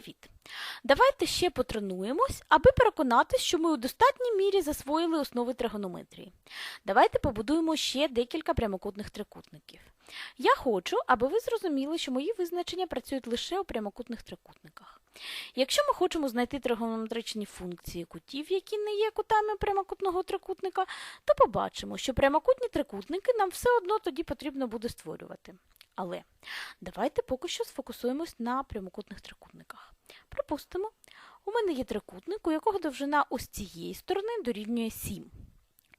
Привіт! Давайте ще потренуємось, аби переконатись, що ми у достатній мірі засвоїли основи тригонометрії. Давайте побудуємо ще декілька прямокутних трикутників. Я хочу, аби ви зрозуміли, що мої визначення працюють лише у прямокутних трикутниках. Якщо ми хочемо знайти тригонометричні функції кутів, які не є кутами прямокутного трикутника, то побачимо, що прямокутні трикутники нам все одно тоді потрібно буде створювати. Але давайте поки що сфокусуємось на прямокутних трикутниках. Припустимо, у мене є трикутник, у якого довжина ось цієї сторони дорівнює 7.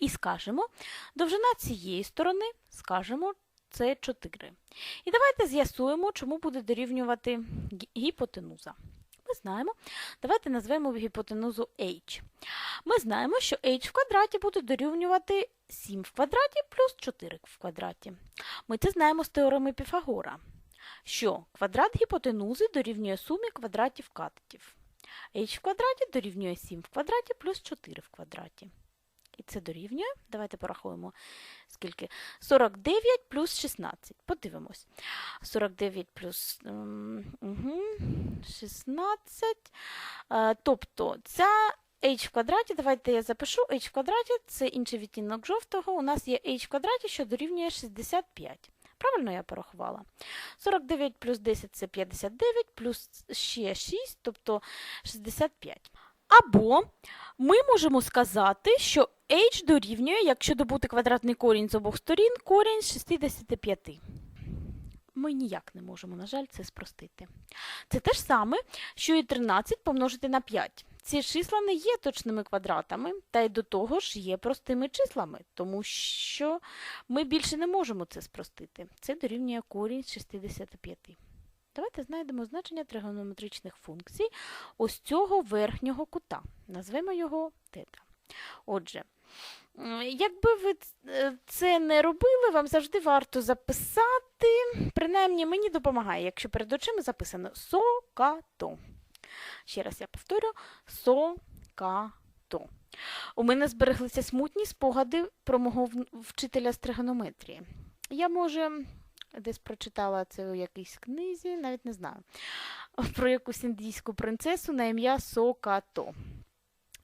І скажемо, довжина цієї сторони, скажемо, це 4. І давайте з'ясуємо, чому буде дорівнювати гіпотенуза. Знаємо, давайте назвемо гіпотенузу h. Ми знаємо, що h в квадраті буде дорівнювати 7 в квадраті плюс 4 в квадраті. Ми це знаємо з теореми Піфагора, що квадрат гіпотенузи дорівнює сумі квадратів катетів. h в квадраті дорівнює 7 в квадраті плюс 4 в квадраті. І це дорівнює, давайте порахуємо, скільки? 49 плюс 16. Подивимось. 49 плюс ем, угу, 16. Е, тобто ця h в квадраті, давайте я запишу, h в квадраті це інший відтінок жовтого. У нас є h в квадраті, що дорівнює 65. Правильно я порахувала? 49 плюс 10 це 59, плюс ще 6, тобто 65. Або ми можемо сказати, що h дорівнює, якщо добути квадратний корінь з обох сторін, корінь з 65. Ми ніяк не можемо, на жаль, це спростити. Це те ж саме, що і 13 помножити на 5. Ці числа не є точними квадратами, та й до того ж є простими числами, тому що ми більше не можемо це спростити. Це дорівнює корінь з 65. Давайте знайдемо значення тригонометричних функцій ось цього верхнього кута. Назвемо його тета. Отже, якби ви е, це не робили, вам завжди варто записати, принаймні мені допомагає, якщо перед очима записано сокато. Ще раз я повторю сокато. У мене збереглися смутні спогади про мого вчителя з тригонометрії. Я, може, десь прочитала це у якійсь книзі, навіть не знаю, про якусь індійську принцесу на ім'я Сокато.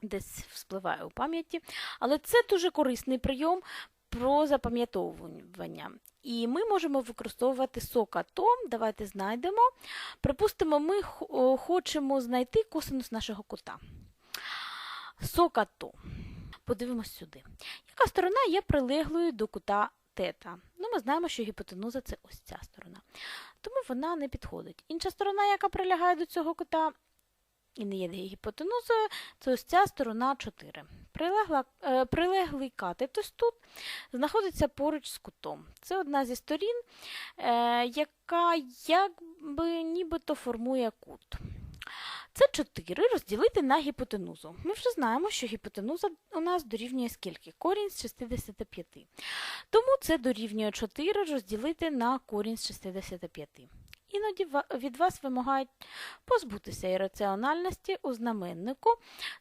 Десь вспливає у пам'яті. Але це дуже корисний прийом про запам'ятовування. І ми можемо використовувати сокато. Давайте знайдемо. Припустимо, ми хочемо знайти косинус нашого кута. Сокато. Подивимось сюди. Яка сторона є прилеглою до кута тета? Ну, ми знаємо, що гіпотенуза це ось ця сторона. Тому вона не підходить. Інша сторона, яка прилягає до цього кута і не є гіпотенузою, це ось ця сторона 4. Прилегла, е, прилеглий катет ось тут знаходиться поруч з кутом. Це одна зі сторін, е, яка якби нібито формує кут. Це 4 розділити на гіпотенузу. Ми вже знаємо, що гіпотенуза у нас дорівнює скільки? Корінь з 65. Тому це дорівнює 4 розділити на корінь з 65. Іноді від вас вимагають позбутися ірраціональності у знаменнику,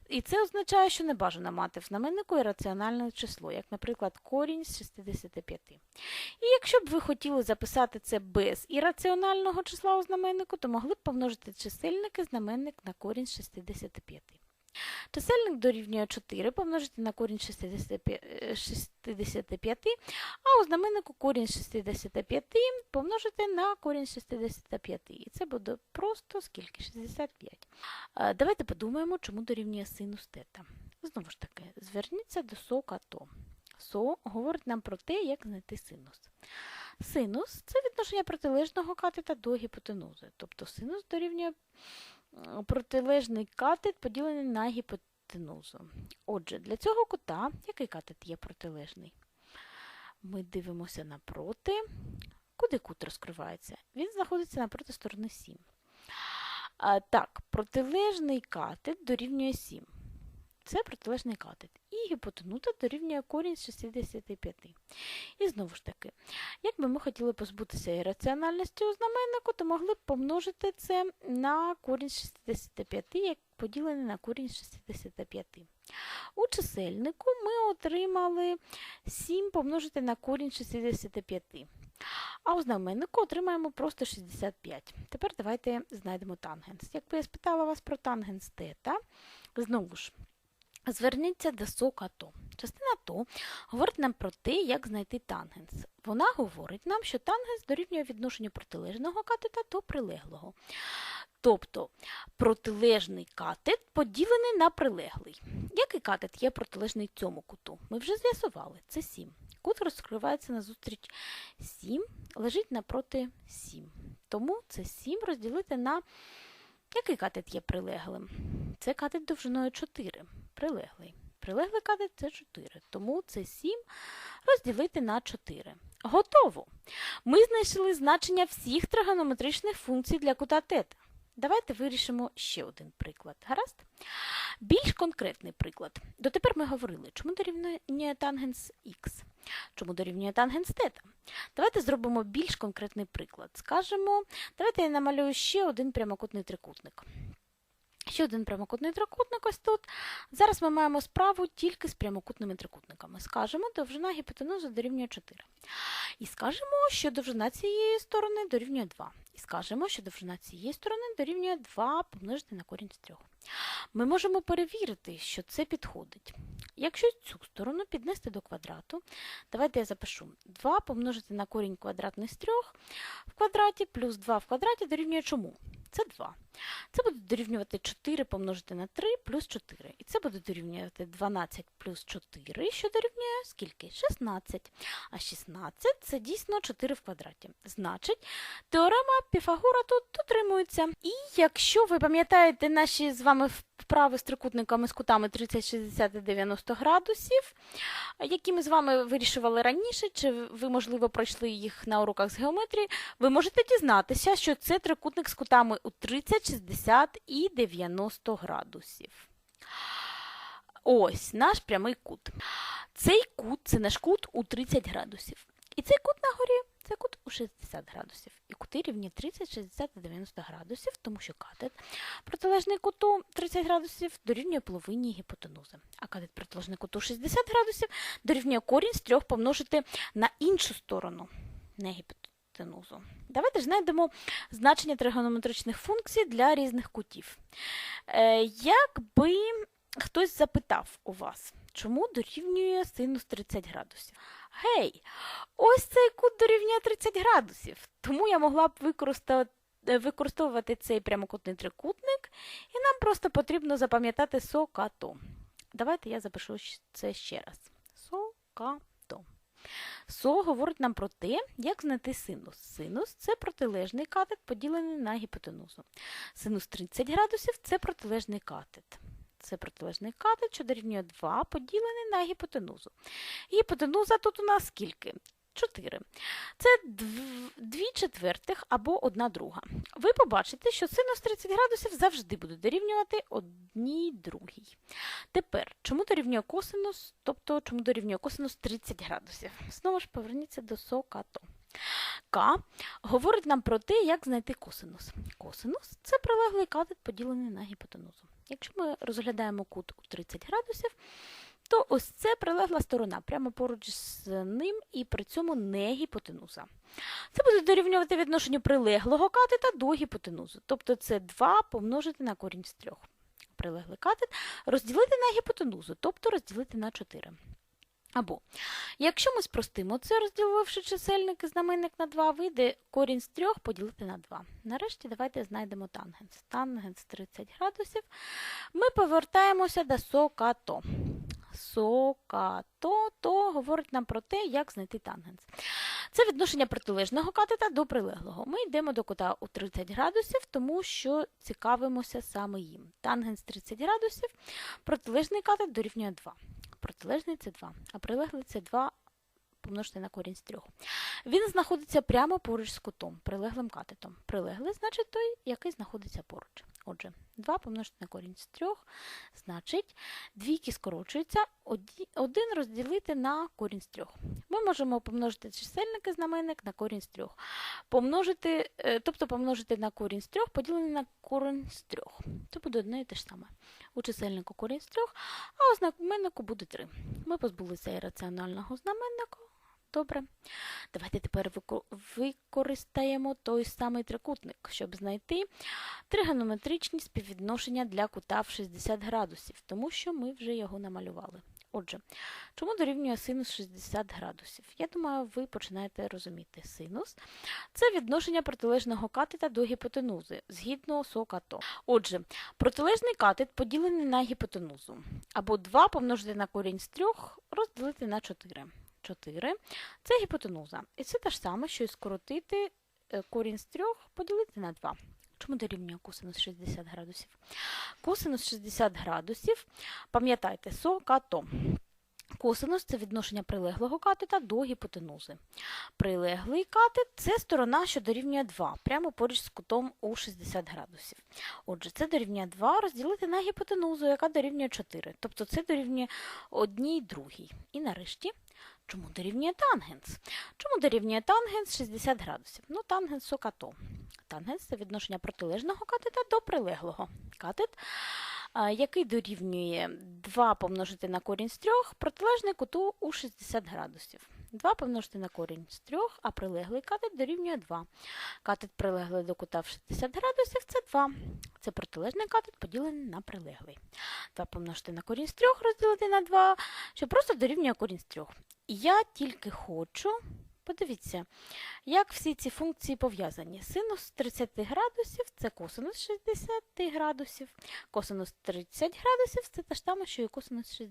і це означає, що не бажано мати в знаменнику ірраціональне число, як, наприклад, корінь з 65. І якщо б ви хотіли записати це без ірраціонального числа у знаменнику, то могли б помножити чисельники знаменник на корінь з 65. Чисельник дорівнює 4 помножити на корінь 65, е, 65, а у знаменнику корінь 65 помножити на корінь 65. І це буде просто скільки? 65. Е, Давайте подумаємо, чому дорівнює синус тета. Знову ж таки, зверніться до сока то. СО говорить нам про те, як знайти синус. Синус це відношення протилежного катета до гіпотенузи. Тобто синус дорівнює протилежний катет поділений на гіпотенузу. Отже, для цього кута який катет є протилежний? Ми дивимося напроти. Куди кут розкривається? Він знаходиться напроти сторони 7. А, так, протилежний катет дорівнює 7. Це протилежний катет. І гіпотенуза дорівнює корінь з 65. І знову ж таки, якби ми хотіли позбутися ірраціональності у знаменнику, то могли б помножити це на корінь з 65, як поділене на корінь з 65. У чисельнику ми отримали 7 помножити на корінь 65. А у знаменнику отримаємо просто 65. Тепер давайте знайдемо тангенс. Якби я спитала вас про тангенс тета, знову ж, зверніться до сока то. Частина то говорить нам про те, як знайти тангенс. Вона говорить нам, що тангенс дорівнює відношенню протилежного катета до прилеглого. Тобто протилежний катет поділений на прилеглий. Який катет є протилежний цьому куту? Ми вже з'ясували, це 7. Кут розкривається назустріч 7, лежить напроти 7. Тому це 7 розділити на який катет є прилеглим? Це катет довжиною 4. Прилеглий. Прилеглий катет це 4. Тому це 7 розділити на 4. Готово! Ми знайшли значення всіх тригонометричних функцій для кута тета. Давайте вирішимо ще один приклад. Гаразд? Більш конкретний приклад. Дотепер ми говорили, чому дорівнює тангенс х, чому дорівнює тангенс тета. Давайте зробимо більш конкретний приклад. Скажемо, давайте я намалюю ще один прямокутний трикутник. Ще один прямокутний трикутник ось тут. Зараз ми маємо справу тільки з прямокутними трикутниками. Скажемо, довжина гіпотенузи дорівнює 4. І скажемо, що довжина цієї сторони дорівнює 2. І скажемо, що довжина цієї сторони дорівнює 2 помножити на корінь з 3. Ми можемо перевірити, що це підходить. Якщо цю сторону піднести до квадрату, давайте я запишу 2 помножити на корінь квадратний з 3 в квадраті плюс 2 в квадраті дорівнює чому? Це 2. Це буде дорівнювати 4 помножити на 3 плюс 4. І це буде дорівнювати 12 плюс 4, що дорівнює скільки? 16. А 16 це дійсно 4 в квадраті. Значить, теорема Піфагора тут дотримується. І якщо ви пам'ятаєте наші з вами вправи з трикутниками з кутами 30, 60 і 90 градусів, які ми з вами вирішували раніше, чи ви, можливо, пройшли їх на уроках з геометрії, ви можете дізнатися, що це трикутник з кутами у 30, 60 і 90 градусів. Ось наш прямий кут. Цей кут це наш кут у 30 градусів. І цей кут це кут у 60 градусів. І кути рівні 30, 60 та 90 градусів, тому що катет протилежний куту 30 градусів дорівнює половині гіпотенузи. А катет протилежний куту 60 градусів дорівнює корінь з 3 помножити на іншу сторону, не гіпотенузу. Давайте ж знайдемо значення тригонометричних функцій для різних кутів. Е, Якби хтось запитав у вас, чому дорівнює синус 30 градусів? Гей, ось цей кут дорівнює 30 градусів, тому я могла б використати використовувати цей прямокутний трикутник, і нам просто потрібно запам'ятати сокато. Давайте я запишу це ще раз. Сокато. Со говорить нам про те, як знайти синус. Синус це протилежний катет, поділений на гіпотенузу. Синус 30 градусів це протилежний катет. Це протилежний катет, що дорівнює 2, поділений на гіпотенузу. Гіпотенуза тут у нас скільки? 4. Це 2 четвертих або 1 друга. Ви побачите, що синус 30 градусів завжди буде дорівнювати одній другій. Тепер, чому дорівнює косинус, тобто чому дорівнює косинус 30 градусів? Знову ж поверніться до сокато. К говорить нам про те, як знайти косинус. Косинус це прилеглий катет, поділений на гіпотенузу. Якщо ми розглядаємо кут у 30 градусів, то ось це прилегла сторона прямо поруч з ним і при цьому не гіпотенуза. Це буде дорівнювати відношенню прилеглого катета до гіпотенузи. Тобто це 2 помножити на корінь з 3. Прилеглий катет розділити на гіпотенузу, тобто розділити на 4. Або, якщо ми спростимо це, розділивши чисельник і знаменник на 2, вийде корінь з 3 поділити на 2. Нарешті давайте знайдемо тангенс. Тангенс 30 градусів. Ми повертаємося до сокато. Сокато то говорить нам про те, як знайти тангенс. Це відношення протилежного катета до прилеглого. Ми йдемо до кута у 30 градусів, тому що цікавимося саме їм. Тангенс 30 градусів, протилежний катет дорівнює 2 протилежний це 2, а прилеглий це 2 помножити на корінь з 3. Він знаходиться прямо поруч з кутом, прилеглим катетом. Прилеглий значить той, який знаходиться поруч. Отже, 2 помножити на корінь з 3, значить, двійки скорочуються, 1 розділити на корінь з 3. Ми можемо помножити чисельник і знаменник на корінь з 3. Помножити, е, тобто помножити на корінь з 3, поділений на корінь з 3. Це буде одне і те ж саме. У чисельнику корінь з 3, а у знаменнику буде 3. Ми позбулися ірраціонального знаменника. Добре. Давайте тепер використаємо той самий трикутник, щоб знайти тригонометричні співвідношення для кута в 60 градусів, тому що ми вже його намалювали. Отже, чому дорівнює синус 60 градусів? Я думаю, ви починаєте розуміти. Синус це відношення протилежного катета до гіпотенузи згідно сокато. Отже, протилежний катет поділений на гіпотенузу, або 2 помножити на корінь з 3 розділити на 4. 4 це гіпотенуза. І це те ж саме, що і скоротити е, корінь з 3 поділити на 2. Чому дорівнює косинус 60 градусів? Косинус 60 градусів, пам'ятайте, сокато. Косинус це відношення прилеглого катета до гіпотенузи. Прилеглий катет це сторона, що дорівнює 2, прямо поруч з кутом у 60 градусів. Отже, це дорівнює 2 розділити на гіпотенузу, яка дорівнює 4. Тобто це дорівнює одній другій. І нарешті, чому дорівнює тангенс? Чому дорівнює тангенс 60 градусів? Ну, тангенс сокато. Тангенс це відношення протилежного катета до прилеглого. Катет, який дорівнює 2 помножити на корінь з 3, протилежний куту у 60 градусів. 2 помножити на корінь з 3, а прилеглий катет дорівнює 2. Катет прилеглий до кута в 60 градусів це 2. Це протилежний катет поділений на прилеглий. 2 помножити на корінь з 3 розділити на 2, що просто дорівнює корінь з 3. Я тільки хочу, подивіться, як всі ці функції пов'язані. Синус 30 градусів це косинус 60 градусів. Косинус 30 градусів це те ж саме, що і косинус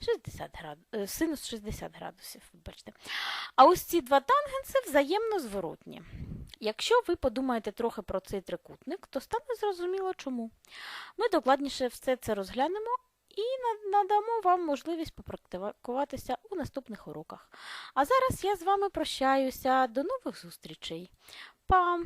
60 градусів, синус 60 градусів. Вибачте. А ось ці два тангенси взаємно зворотні. Якщо ви подумаєте трохи про цей трикутник, то стане зрозуміло чому. Ми докладніше все це розглянемо і надамо вам можливість попрактикуватися у наступних уроках. А зараз я з вами прощаюся. До нових зустрічей. Па!